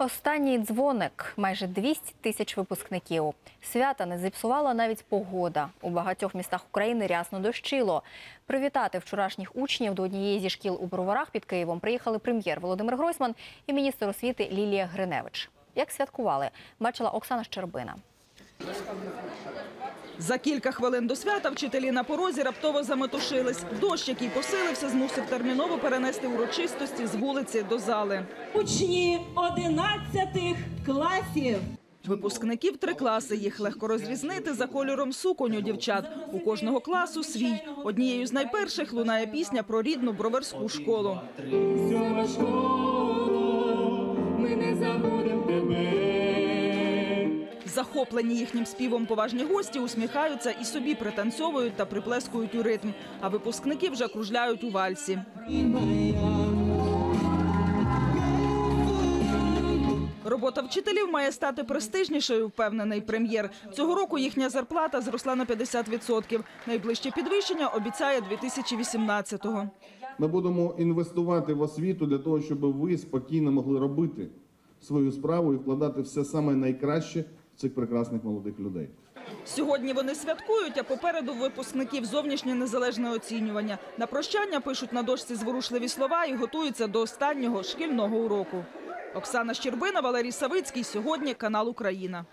Останній дзвоник майже 200 тисяч випускників. Свята не зіпсувала навіть погода. У багатьох містах України рясно дощило. Привітати вчорашніх учнів до однієї зі шкіл у Броварах під Києвом приїхали прем'єр Володимир Гройсман і міністр освіти Лілія Гриневич. Як святкували, бачила Оксана Щербина. За кілька хвилин до свята вчителі на порозі раптово заметушились. Дощ, який посилився, змусив терміново перенести урочистості з вулиці до зали. Учні 11 класів. Випускників три класи. Їх легко розрізнити за кольором суконь у дівчат. У кожного класу свій. Однією з найперших лунає пісня про рідну броварську школу. Захоплені їхнім співом поважні гості усміхаються і собі пританцьовують та приплескують у ритм. А випускники вже кружляють у вальсі. Робота вчителів має стати престижнішою, впевнений прем'єр. Цього року їхня зарплата зросла на 50%. Найближче підвищення обіцяє 2018-го. Ми будемо інвестувати в освіту для того, щоб ви спокійно могли робити свою справу і вкладати все найкраще цих прекрасних молодих людей. Сьогодні вони святкують, а попереду випускників зовнішнє незалежне оцінювання. На прощання пишуть на дошці зворушливі слова і готуються до останнього шкільного уроку. Оксана Щербина, Валерій Савицький. Сьогодні канал Україна.